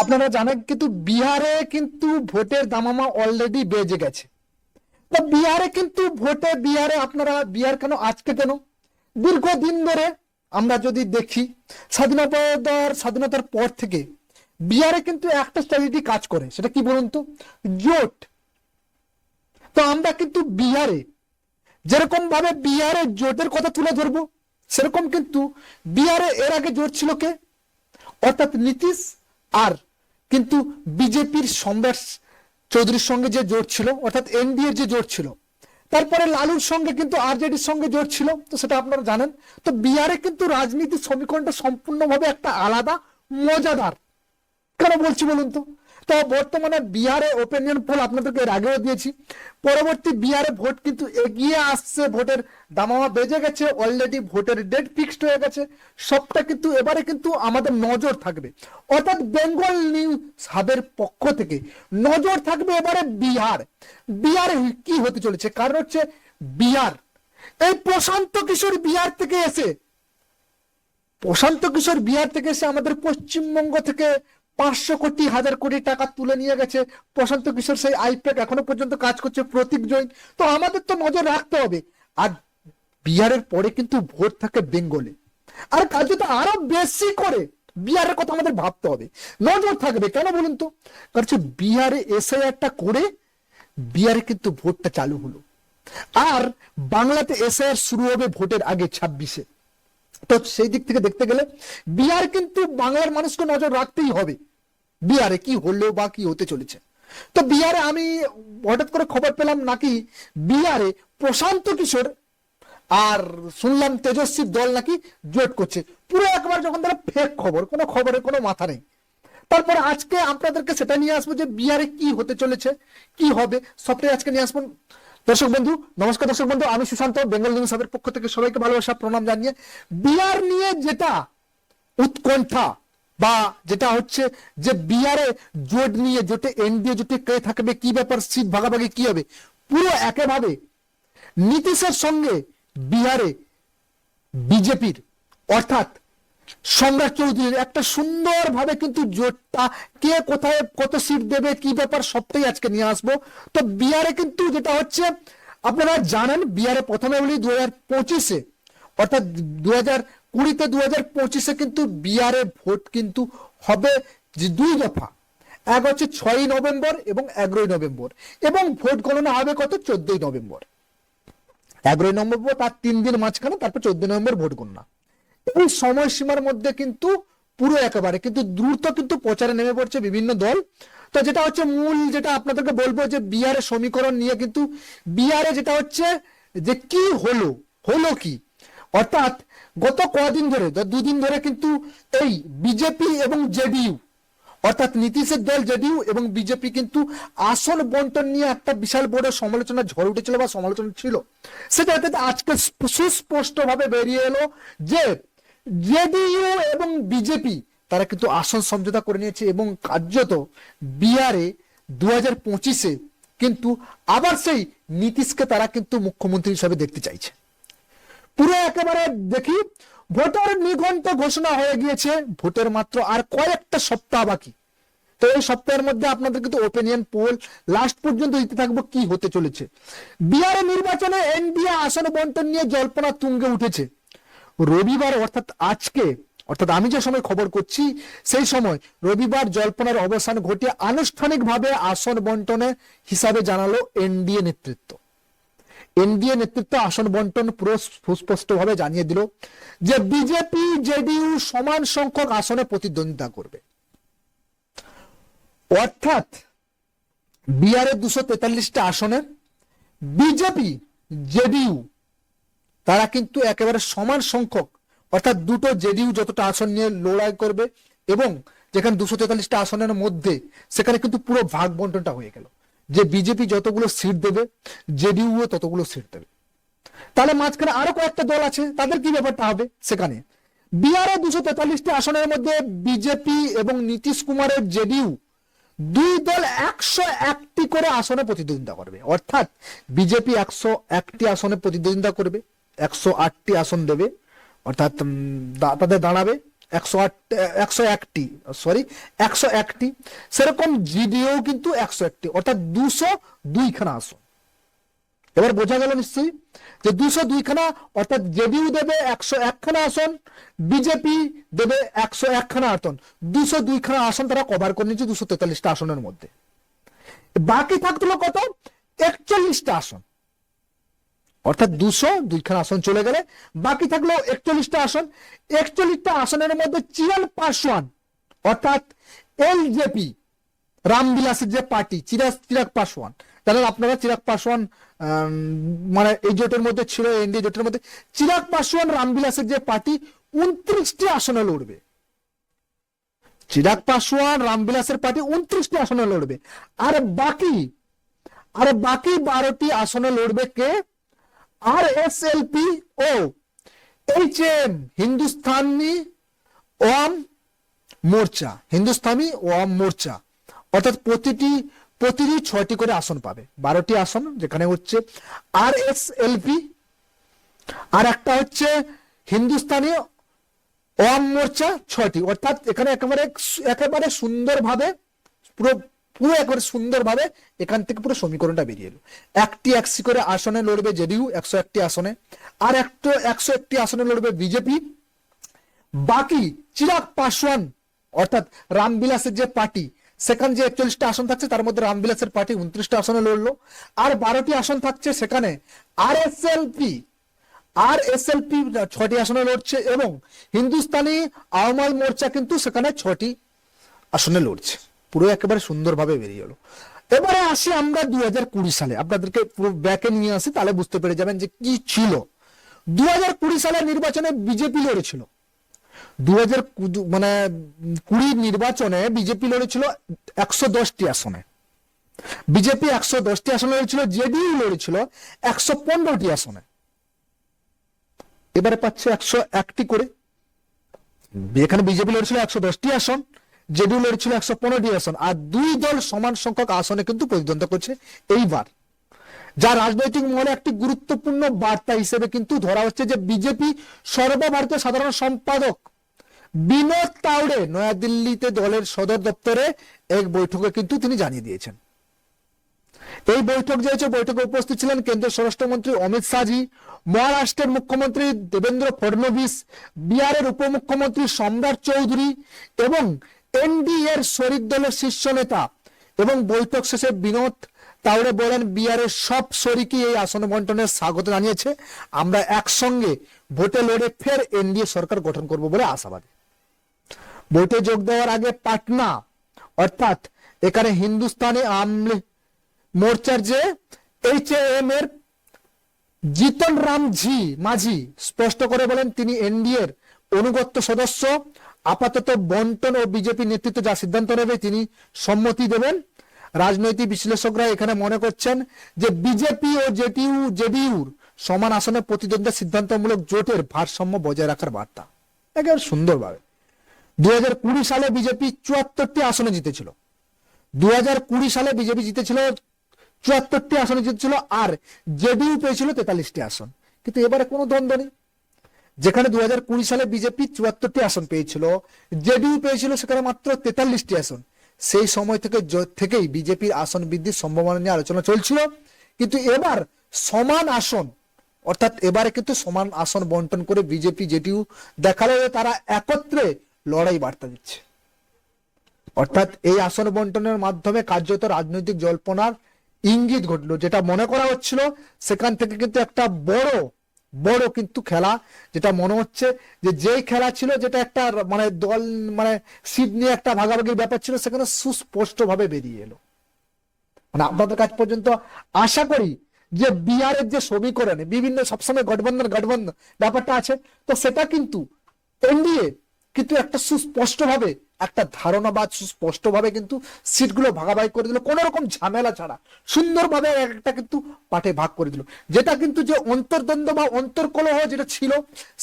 আপনারা জানেন কিন্তু বিহারে কিন্তু ভোটের দামামা অলরেডি বেজে গেছে। তো বিহারে কিন্তু ভোটে বিহারে আপনারা বিহার কেন আজকে কেন? দীর্ঘদিন ধরে আমরা যদি দেখি, স্বাধীনতার স্বাধীনতার পর থেকে বিহারে কিন্তু একটা স্ট্র্যাটেজি কাজ করে, সেটা কি বলুন তো? জোট। তো আমরা কিন্তু বিহারে যেরকম ভাবে বিহারে জোটের কথা তুলে ধরবো, সেরকম কিন্তু বিহারে এর আগে জোট ছিল কে? অর্থাৎ নীতিশ আর কিন্তু বিজেপির সম্রাট চৌধুরীর সঙ্গে যে জোট ছিল, অর্থাৎ এনডিএর যে জোট ছিল, তারপরে লালুর সঙ্গে কিন্তু আরজেডির সঙ্গে জোট ছিল, তো সেটা আপনারা জানেন, তো বিহারে কিন্তু রাজনীতির সমীকরণটা সম্পূর্ণভাবে একটা আলাদা, মজাদার। কেন বলছি বলুন তো? তো বর্তমানে বিহারে ওপিনিয়ন পোল আপনাদেরকে এর আগেও দিয়েছি। পরবর্তী বিহারে ভোট কিন্তু এগিয়ে আসছে, ভোটের দামামা বেজে গেছে অলরেডি ভোটের ডেট ফিক্সড হয়ে গেছে। সবটা কিন্তু এবারে কিন্তু আমাদের নজর থাকবে। অর্থাৎ বেঙ্গল নিউজ হাবের পক্ষ থেকে নজর থাকবে এবারে বিহার। বিহারে কি হতে চলেছে? কারণ হচ্ছে বিহার। এই প্রশান্ত কিশোর বিহার থেকে এসে, প্রশান্ত কিশোর বিহার থেকে এসে আমাদের পশ্চিমবঙ্গ থেকে পাঁচশো কোটি, হাজার কোটি টাকা তুলে নিয়ে গেছে প্রশান্ত কিশোর সেই আইপ্যাক এখনও পর্যন্ত কাজ করছে প্রতীক জৈন। তো আমাদের তো নজর রাখতে হবে। আর বিহারের পরে কিন্তু ভোট থাকে বেঙ্গলে। আর কার্যত আরও বেশি করে বিহারের কথা আমাদের ভাবতে হবে। নজর থাকবে কেন বলুন তো? কারণ বিহারে এসে একটা করে বিহারে কিন্তু ভোটটা চালু হলো। আর বাংলাতে এসআইআর শুরু হবে ভোটের আগে ছাব্বিশে। তো সেই দিক থেকে দেখতে গেলে বিহার কিন্তু বাংলার মানুষকে নজর রাখতেই হবে। বিহারে কি হলো বা কি হতে চলেছে। তো বিহারে আমি হঠাৎ করে খবর পেলাম নাকি বিহারে প্রশান্ত কিশোর আর শুনলাম তেজস্বীর দল নাকি জোট করছে। পুরো একবার যখন তারা ফেক খবর, কোনো খবরের কোনো মাথা নেই। তারপরে আজকে আপনাদেরকে সেটা নিয়ে আসব যে বিহারে কি হতে চলেছে, কি হবে, সবটাই আজকে নিয়ে আসব। দর্শক বন্ধু, নমস্কার দর্শক বন্ধু, আমি সুশান্ত, বেঙ্গল নিউজ হাবের পক্ষ থেকে সবাইকে ভালোবাসা, প্রণাম জানিয়ে বিহার নিয়ে যেটা উৎকণ্ঠা বা যেটা হচ্ছে যে বিহারে জোট নিয়ে, জোটে এনডিএ, জোটে কে থাকবে, কি ব্যাপার, সিট ভাগাভাগি কি হবে, পুরো একেভাবে নীতিশের সঙ্গে বিহারে বিজেপির, অর্থাৎ সম্রাট চৌধুরীর একটা সুন্দর ভাবে কিন্তু জোটটা কে কোথায় কত সিট দেবে, কি ব্যাপার সবটাই আজকে নিয়ে আসব। তো বিহারে কিন্তু যেটা হচ্ছে, আপনারা জানেন বিহারে প্রথমে বলি দু হাজার পঁচিশে, অর্থাৎ দু হাজার কুড়িতে দু হাজার পঁচিশে কিন্তু বিহারে ভোট কিন্তু হবে যে দুই দফা। এক হচ্ছে ছয়ই নভেম্বর এবং এগারোই নভেম্বর, এবং ভোট গণনা হবে কত? চোদ্দই নভেম্বর। এগারোই নভেম্বর তার তিন দিন মাঝখানে, তারপর চোদ্দই নভেম্বর ভোট গণনা। এই সময়সীমার মধ্যে কিন্তু পুরো একেবারে, কিন্তু দ্রুত কিন্তু প্রচারে নেমে পড়ছে বিভিন্ন দল। তো যেটা হচ্ছে মূল যেটা আপনাদেরকে বলব যে বিহারের সমীকরণ নিয়ে কিন্তু বিহারে যেটা হচ্ছে যে কি হলো হলো কি? অর্থাৎ গত কদিন ধরে দুদিন ধরে কিন্তু এই বিজেপি এবং জেডিইউ, অর্থাৎ নীতিশের দল জেডিইউ এবং বিজেপি কিন্তু আসন বন্টন নিয়ে একটা বিশাল বড় সমালোচনা ঝড় উঠেছিল বা সমালোচনা ছিল। সেটা আজকে সুস্পষ্ট ভাবে বেরিয়ে এলো যে জেডিইউ এবং বিজেপি, তারা কিন্তু আসন সমঝোতা করে নিয়েছে এবং কার্যত বিহারে দু হাজার পঁচিশে কিন্তু আবার সেই নীতিশকে তারা কিন্তু মুখ্যমন্ত্রী হিসাবে দেখতে চাইছে। পুরো একেবারে দেখি, ভোটার নিঘন্ট ঘোষণা হয়ে গিয়েছে, ভোটের মাত্র আর কয়েকটা সপ্তাহ বাকি। তো এই সপ্তাহের মধ্যে আপনাদের কিন্তু ওপিনিয়ন পোল লাস্ট পর্যন্ত দিতে থাকব কি হতে চলেছে। বিহারের নির্বাচনে এনডিএ আসন বন্টন নিয়ে জল্পনা তুঙ্গে উঠেছে। রবিবার অর্থাৎ আজকে, অর্থাৎ আমি যে সময় খবর করছি, সেই সময় রবিবার জল্পনার অবসান ঘটিয়ে আনুষ্ঠানিকভাবে আসন বন্টনে হিসাবে জানালো এনডিএ নেতৃত্ব। এনডিএ নেতৃত্ব আসন বন্টন পুরো সুস্পষ্টভাবে জানিয়ে দিল যে বিজেপি, জেডিইউ সমান সংখ্যক আসনে প্রতিদ্বন্দ্বিতা করবে। অর্থাৎ বিহারের দুশো তেতাল্লিশটা আসনের বিজেপি, জেডিইউ তারা কিন্তু একেবারে সমান সংখ্যক, অর্থাৎ দুটো জেডিইউ যতটা আসন নিয়ে লড়াই করবে এবং যেখানে দুশো তেতাল্লিশটা আসনের মধ্যে, সেখানে কিন্তু পুরো ভাগ বন্টনটা হয়ে গেল। যে বিজেপি যতগুলো সিট দেবে জেডিইউ ততগুলো সিট দেবে। তাহলে মাঝখানে আরও কয়েকটা দল আছে, তাদের কি ব্যাপারটা হবে সেখানে? বিহারে দুশো তেতাল্লিশটি আসনের মধ্যে বিজেপি এবং নীতিশ কুমারের জেডিইউ দুই দল একশো একটি করে আসনে প্রতিদ্বন্দ্বিতা করবে। অর্থাৎ বিজেপি একশো একটি আসনে প্রতিদ্বন্দ্বিতা করবে। একশো আটটি আসন দেবে, অর্থাৎ তাদের দাঁড়াবে একশো আট একশো একটি সরি একশো একটি। সেরকম জিডিও কিন্তু একশো একটি, অর্থাৎ দুশো দুইখানা আসন। এবার বোঝা গেল নিশ্চয়ই যে দুশো দুইখানা, অর্থাৎ জেডিউ দেবে একশো একখানা আসন, বিজেপি দেবে একশো একখানা আসন। দুশো দুইখানা আসন তারা কভার করে নিচ্ছে দুশো তেতাল্লিশটা আসনের মধ্যে। বাকি থাকল কত? একচল্লিশটা আসন। অর্থাৎ দুশো দুইখানা আসন চলে গেলে বাকি থাকল একচল্লিশটা আসন। একচল্লিশটা আসনের মধ্যে চিরাল পাসওয়ান অর্থাৎ এলজেপি রামবিলাসের যে পার্টি চিরাগ চিরাগ পাসওয়ান জানেন আপনারা চিরাগ পাসওয়ান মানে এই জোটের মধ্যে ছিল, এনডিএ জোটের মধ্যে, চিরাগ পাসওয়ান রামবিলাসের যে পার্টি, উনত্রিশটি আসনে লড়বে। চিরাগ পাসওয়ান রামবিলাসের পার্টি, উনত্রিশটি আসনে লড়বে। আর বাকি আর বাকি বারোটি আসনে লড়বে কে? আর এস এল পি ও এইচ এম হিন্দুস্তানি ওয়াম মোর্চা হিন্দুস্তানি ওয়াম মোর্চা অর্থাৎ প্রতিটি প্রতিটি ছয়টি করে আসন পাবে, বারোটি আসন, যেখানে হচ্ছে আর এস এল পি আর একটা হচ্ছে হিন্দুস্তানি ওয়াম মোর্চা ছয়টি, অর্থাৎ এখানে একেবারে একেবারে সুন্দরভাবে পুরো পুরো একেবারে সুন্দরভাবে এখান থেকে পুরো সমীকরণটা বেরিয়ে এলো। একটি একশি করে আসনে লড়বে জেডিইউ, একশো একটি আসনে। আর একটা, একশো একটি আসনে লড়বে বিজেপি। বাকি চিরাগ পাসওয়ান, অর্থাৎ রামবিলাসের যে পার্টি, সেখানে যে একচল্লিশটা আসন থাকছে, তার মধ্যে রামবিলাসের পার্টি উনত্রিশটা আসনে লড়লো। আর বারোটি আসন থাকছে সেখানে R S L P R S L P ছটি আসনে লড়ছে এবং হিন্দুস্তানি আওয়ামী মোর্চা কিন্তু সেখানে ছটি আসনে লড়ছে। পুরো একেবারে সুন্দরভাবে বেরিয়ে গেল এবারে আসি আমরা দুই হাজার কুড়ি সালে। আপনাদেরকে পুরো ব্যাকে নিয়ে আসি, তাহলে বুঝতে পেরে যাবেন যে কি ছিল। দু হাজার কুড়ি সালের নির্বাচনে বিজেপি লড়েছিল। দু হাজার মানে কুড়ি নির্বাচনে বিজেপি লড়েছিল একশো দশটি আসনে। বিজেপি একশো দশটি আসনে লড়েছিল জেডিইউ লড়েছিল একশো পনেরোটি আসনে। এবারে পাচ্ছে একশো একটি করে। এখানে বিজেপি লড়েছিল একশো দশটি আসন। জেডিইউ লড়েছিল একশো পনেরোটি আসন, আর দুই দল সমান সংখ্যক আসনে কিন্তু প্রতিদ্বন্দ্বিতা করছে এইবার। যা রাজনৈতিক মহলে একটি গুরুত্বপূর্ণ বার্তা হিসেবে কিন্তু ধরা হচ্ছে যে বিজেপি সর্বভারতীয় সাধারণ সম্পাদক বিনোদ তাওড়ে নয়াদিল্লিতে দলের সদর দপ্তরে এক বৈঠকে কিন্তু তিনি জানিয়ে দিয়েছেন। এই বৈঠক যে হয়েছে, বৈঠকে উপস্থিত ছিলেন কেন্দ্রীয় স্বরাষ্ট্রমন্ত্রী অমিত শাহজি, মহারাষ্ট্রের মুখ্যমন্ত্রী দেবেন্দ্র ফডনবিস, বিহারের উপমুখ্যমন্ত্রী সম্রাট চৌধুরী এবং এনডিএ এর শরিক দলের শীর্ষ নেতা এবং বৈঠক শেষে বিনোদ তাওড়ে বলেন বিহারের সব শরিকই এই আসন বন্টনের স্বাগত জানিয়েছে। আমরা একসঙ্গে ভোটে লড়ে ফের এনডিএ সরকার গঠন করব বলে আশাবাদী। বৈঠকে যোগ দেওয়ার আগে পাটনা, অর্থাৎ এখানে হিন্দুস্তানি আমলে মোর্চার যে এইচ এম এর জিতন রাম ঝি, মাঝি, স্পষ্ট করে বলেন, তিনি এনডিএর এর অনুগত্য সদস্য। আপাতত বন্টন ও বিজেপি নেতৃত্ব যা সিদ্ধান্ত নেবে তিনি সম্মতি দেবেন। রাজনৈতিক বিশ্লেষকরা এখানে মনে করছেন যে বিজেপি ও জেডিইউ জেডিইউর সমান আসনে প্রতিদ্বন্দ্বিতা সিদ্ধান্তমূলক জোটের ভারসাম্য বজায় রাখার বার্তা। একেবারে সুন্দরভাবে। দু হাজার কুড়ি সালে বিজেপি চুয়াত্তরটি আসনে জিতেছিল। দু হাজার কুড়ি সালে বিজেপি জিতেছিল চুয়াত্তরটি আসনে জিতেছিল আর জেডিইউ পেয়েছিল তেতাল্লিশটি আসন। কিন্তু এবারে কোনো দ্বন্দ্ব নেই। যেখানে দু হাজার কুড়ি সালে বিজেপি চুয়াত্তরটি আসন পেয়েছিল, জেডিইউ পেয়েছিল সেখানে মাত্র তেতাল্লিশটি আসন। সেই সময় থেকে থেকেই বিজেপির আসন বৃদ্ধির সম্ভাবনা নিয়ে আলোচনা চলছিল। কিন্তু এবার সমান আসন, অর্থাৎ এবারে কিন্তু সমান আসন বন্টন করে বিজেপি, জেডিইউ দেখাল তারা একত্রে লড়াই বার্তা দিচ্ছে। অর্থাৎ এই আসন বন্টনের মাধ্যমে কার্যত রাজনৈতিক জল্পনার ইঙ্গিত ঘটলো, যেটা মনে করা হচ্ছিল সেখান থেকে কিন্তু একটা বড় বড় কিন্তু খেলা, যেটা মনে হচ্ছে যে যেই খেলা ছিল যেটা একটা মানে দল মানে সিট নিয়ে একটা ভাগাভাগির ব্যাপার ছিল, সেখানে সুস্পষ্ট ভাবে বেরিয়ে এলো। মানে আপনাদের কাছ পর্যন্ত আশা করি যে বিহারের যে সমীকরণে বিভিন্ন সবসময় গঠবন্ধন গঠবন্ধন ব্যাপারটা আছে, তো সেটা কিন্তু এনডিএ কিন্তু একটা সুস্পষ্ট ভাবে একটা ধারণা বা সুস্পষ্ট ভাবে কিন্তু সিটগুলো ভাগাভাগি করে দিল, কোন রকম ঝামেলা ছাড়া। সুন্দরভাবে একটা কিন্তু পাঠে ভাগ করে দিল। যেটা কিন্তু যে অন্তর্দ্বন্দ্ব বা অন্তর্কলহ যেটা ছিল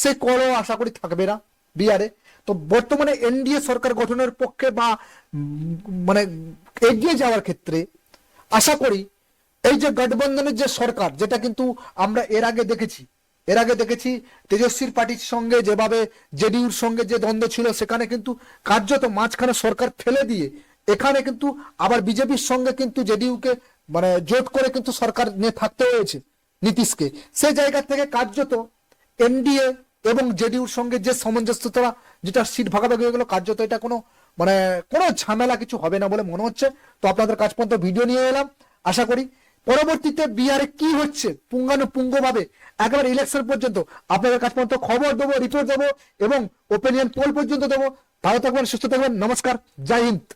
সেই কলহ আশা করি থাকবে না বিহারে। তো বর্তমানে এনডিএ সরকার গঠনের পক্ষে বা মানে এগিয়ে যাওয়ার ক্ষেত্রে আশা করি এই যে গঠবন্ধনের যে সরকার, যেটা কিন্তু আমরা এর আগে দেখেছি এর আগে দেখেছি তেজস্বীর পার্টির সঙ্গে যেভাবে জেডিইউর সঙ্গে যে দ্বন্দ্ব ছিল, সেখানে কিন্তু কার্যত মাঝখানে সরকার ফেলে দিয়ে এখানে কিন্তু আবার বিজেপির সঙ্গে কিন্তু জেডিইউকে মানে জোট করে কিন্তু সরকার নিয়ে থাকতে হয়েছে নীতিশকে। সেই জায়গা থেকে কার্যত এনডিএ এবং জেডিউর সঙ্গে যে সামঞ্জস্যতা, যেটা সিট ভাগাভাগি হয়ে গেল, কার্যত এটা কোনো মানে কোনো ঝামেলা কিছু হবে না বলে মনে হচ্ছে। তো আপনাদের কাজ পর্যন্ত ভিডিও নিয়ে এলাম। আশা করি পরবর্তীতে বিহারে কি হচ্ছে? পুঙ্গানুপুঙ্গভাবে একেবারে ইলেকশন পর্যন্ত আপনাদের কাছ পর্যন্ত খবর দেবো রিপোর্ট দেবো এবং ওপিনিয়ন পোল পর্যন্ত দেবো। ভালো থাকবেন, সুস্থ থাকবেন, নমস্কার, জয় হিন্দ।